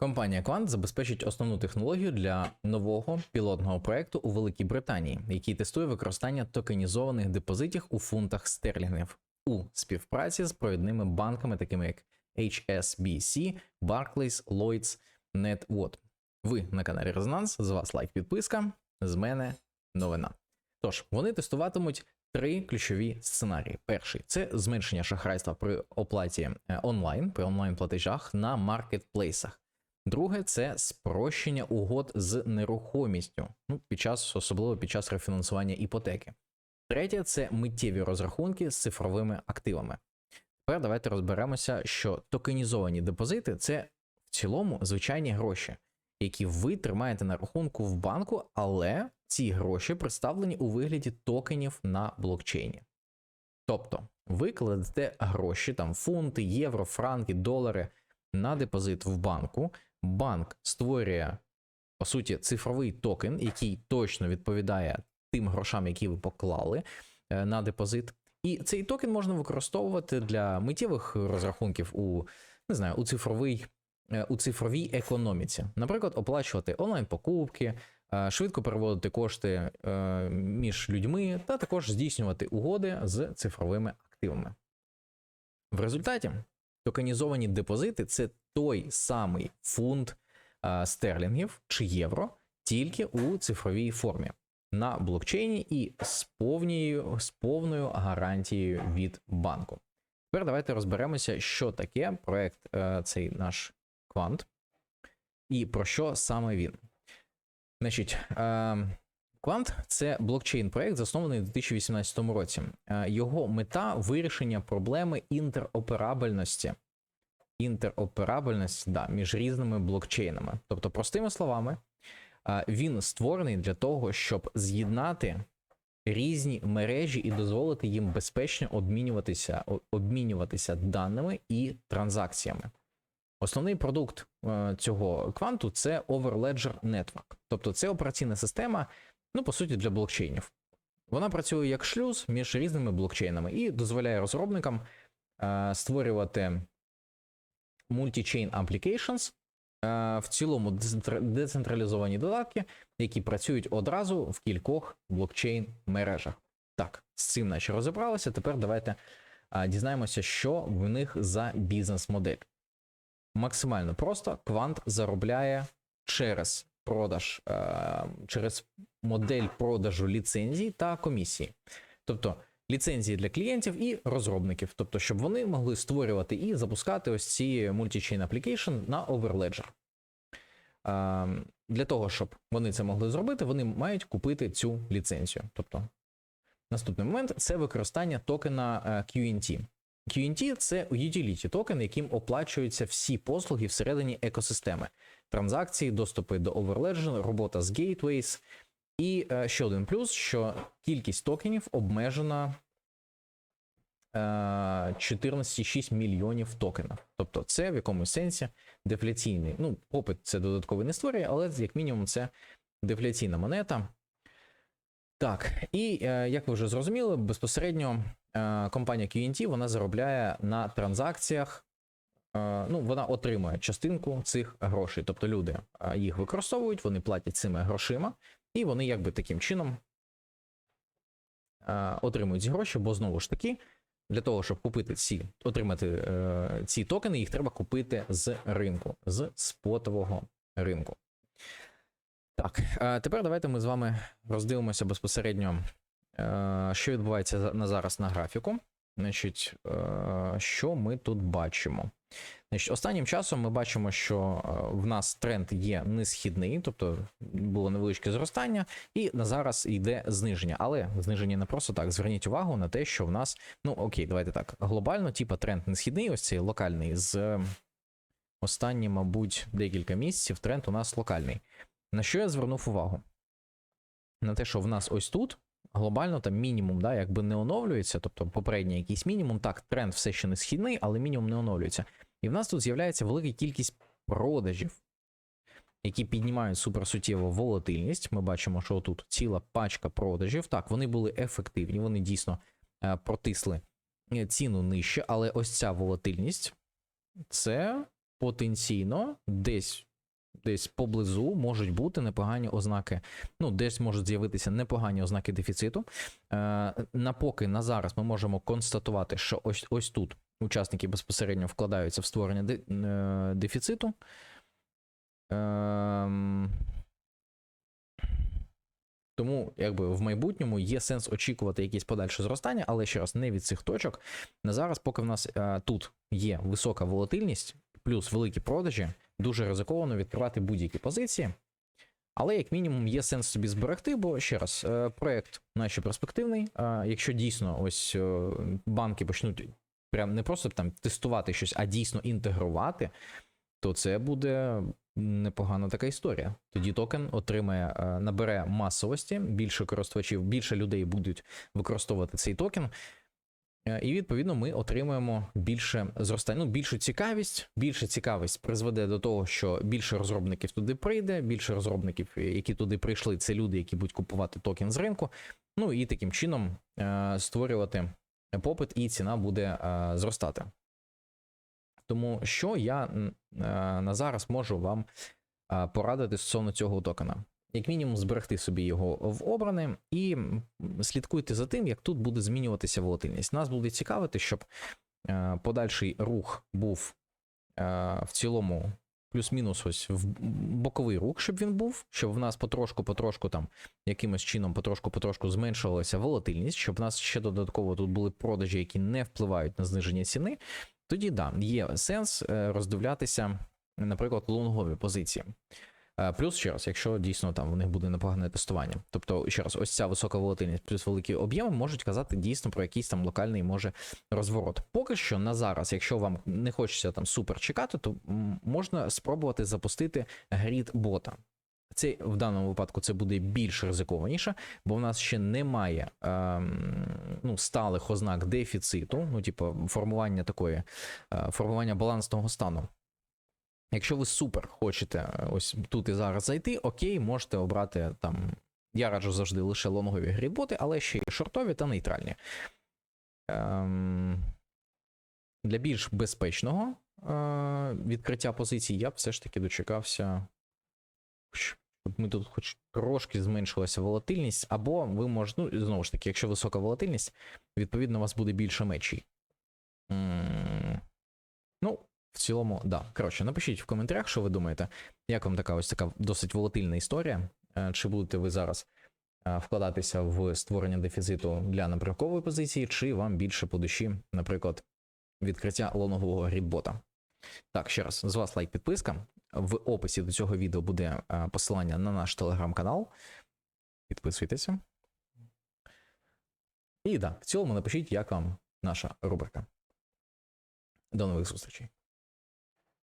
Компанія Quant забезпечить основну технологію для нового пілотного проекту у Великій Британії, який тестує використання токенізованих депозитів у фунтах стерлінгів у співпраці з провідними банками, такими як HSBC, Barclays, Lloyds, NetWod. Ви на каналі Резонанс, з вас лайк, підписка, з мене новина. Тож, вони тестуватимуть три ключові сценарії. Перший це зменшення шахрайства при оплаті е, онлайн, при онлайн-платежах на маркетплейсах. Друге це спрощення угод з нерухомістю, ну, під час, особливо під час рефінансування іпотеки. Третє це миттєві розрахунки з цифровими активами. Тепер давайте розберемося, що токенізовані депозити це в цілому звичайні гроші, які ви тримаєте на рахунку в банку, але ці гроші представлені у вигляді токенів на блокчейні. Тобто ви кладете гроші, там фунти, євро, франки, долари на депозит в банку. Банк створює, по суті, цифровий токен, який точно відповідає тим грошам, які ви поклали е, на депозит. І цей токен можна використовувати для миттєвих розрахунків у не знаю, у цифровий, е, у цифровій економіці. Наприклад, оплачувати онлайн-покупки, е, швидко переводити кошти між людьми, та також здійснювати угоди з цифровими активами. В результаті токенізовані депозити це той самий фунт е, стерлінгів чи євро, тільки у цифровій формі на блокчейні і з повною, з повною гарантією від банку. Тепер давайте розберемося, що таке проект е, цей наш квант, і про що саме він. Значить, е, Квант це блокчейн-проект, заснований у 2018 році. Його мета вирішення проблеми інтероперабельності. Інтероперабельності да, між різними блокчейнами. Тобто, простими словами, він створений для того, щоб з'єднати різні мережі і дозволити їм безпечно обмінюватися, обмінюватися даними і транзакціями. Основний продукт е, цього кванту це Overledger Network. Тобто це операційна система, ну, по суті, для блокчейнів. Вона працює як шлюз між різними блокчейнами і дозволяє розробникам е, створювати multi-chain applications, е, в цілому децентралізовані додатки, які працюють одразу в кількох блокчейн мережах. Так, з цим наче розібралися. Тепер давайте е, дізнаємося, що в них за бізнес-модель. Максимально просто квант заробляє через продаж, е, через модель продажу ліцензій та комісії. Тобто ліцензії для клієнтів і розробників, тобто, щоб вони могли створювати і запускати ось ці multi-chain application на Overledger. Для того, щоб вони це могли зробити, вони мають купити цю ліцензію. Тобто, наступний момент це використання токена е, QNT. QNT це utility токен, яким оплачуються всі послуги всередині екосистеми, транзакції, доступи до Overledger, робота з gateways. І е, ще один плюс, що кількість токенів обмежена е, 14,6 мільйонів токенів. Тобто це в якомусь сенсі дефляційний. Ну, попит це додатковий не створює, але як мінімум це дефляційна монета. Так, і е, як ви вже зрозуміли, безпосередньо е, компанія QNT вона заробляє на транзакціях. Ну, вона отримує частинку цих грошей. Тобто люди їх використовують, вони платять цими грошима, і вони якби таким чином е, отримують гроші, бо знову ж таки, для того, щоб купити ці, отримати е, ці токени, їх треба купити з ринку, з спотового ринку. Так, е, тепер давайте ми з вами роздивимося безпосередньо, е, що відбувається на зараз на графіку. Значить, е, що ми тут бачимо? Значить, останнім часом ми бачимо, що е, в нас тренд є несхідний, тобто було невеличке зростання, і на зараз йде зниження. Але зниження не просто так. Зверніть увагу на те, що в нас, ну окей, давайте так. Глобально, типа тренд несхідний, ось цей локальний, з останні, мабуть, декілька місяців тренд у нас локальний. На що я звернув увагу? На те, що в нас ось тут глобально там мінімум, да, якби не оновлюється, тобто попередній якийсь мінімум, так, тренд все ще не східний, але мінімум не оновлюється. І в нас тут з'являється велика кількість продажів, які піднімають суперсуттєву волатильність. Ми бачимо, що тут ціла пачка продажів. Так, вони були ефективні, вони дійсно е, протисли е, ціну нижче, але ось ця волатильність це потенційно десь десь поблизу можуть бути непогані ознаки. Ну, десь можуть з'явитися непогані ознаки дефіциту. Е, напоки на зараз ми можемо констатувати, що ось ось тут учасники безпосередньо вкладаються в створення е, дефіциту. Ем, тому, якби в майбутньому є сенс очікувати якесь подальше зростання, але ще раз не від цих точок. На зараз, поки в нас е, тут є висока волатильність, плюс великі продажі, дуже ризиковано відкривати будь-які позиції. Але, як мінімум, є сенс собі зберегти, бо ще раз, е, проект наче перспективний. А якщо дійсно ось е, банки почнуть прям не просто там тестувати щось, а дійсно інтегрувати, то це буде непогана така історія. Тоді токен отримає, е, набере масовості, більше користувачів, більше людей будуть використовувати цей токен. Е, І відповідно ми отримуємо більше зростання, ну, більшу цікавість. Більше цікавість призведе до того, що більше розробників туди прийде, більше розробників, е, які туди прийшли, це люди, які будуть купувати токен з ринку. Ну і таким чином створювати попит, і ціна буде е, зростати. Тому що я е, на зараз можу вам е, порадити стосовно цього токена. Як мінімум, зберегти собі його в обране і слідкуйте за тим, як тут буде змінюватися волатильність. Нас буде цікавити, щоб подальший рух був в цілому плюс-мінус ось в боковий рух, щоб він був, щоб в нас потрошку-потрошку там якимось чином потрошку-потрошку зменшувалася волатильність, щоб в нас ще додатково тут були продажі, які не впливають на зниження ціни. Тоді да, є сенс е, роздивлятися, наприклад, лонгові позиції. Е, Плюс ще раз, якщо дійсно там в них буде непогане тестування. Тобто, ще раз, ось ця висока волатильність плюс великі об'єми можуть казати дійсно про якийсь там локальний може розворот. Поки що на зараз, якщо вам не хочеться там супер чекати, то можна спробувати запустити грід бота. Це в даному випадку це буде більш ризикованіше, бо в нас ще немає ем, ну, сталих ознак дефіциту, ну, типу, формування такої, е, формування балансного стану. Якщо ви супер хочете е, ось тут і зараз зайти, окей, можете обрати там. Я раджу завжди лише лонгові грідботи, але ще й шортові та нейтральні. Ем, для більш безпечного е, відкриття позицій я б все ж таки дочекався. щоб Ми тут хоч трошки зменшилася волатильність, або ви можете, ну, знову ж таки, якщо висока волатильність, відповідно, у вас буде більше мечій. М, в цілому, да. Коротше, напишіть в коментарях, що ви думаєте, як вам така ось така досить волатильна історія. Е, Чи будете ви зараз е, вкладатися в створення дефіциту для напрямкової позиції, чи вам більше по душі, наприклад, відкриття лонгового грідбота? Так, ще раз, з вас лайк, підписка. В описі до цього відео буде е, посилання на наш телеграм-канал. Підписуйтеся. І да, в цілому напишіть, як вам наша рубрика. До нових зустрічей.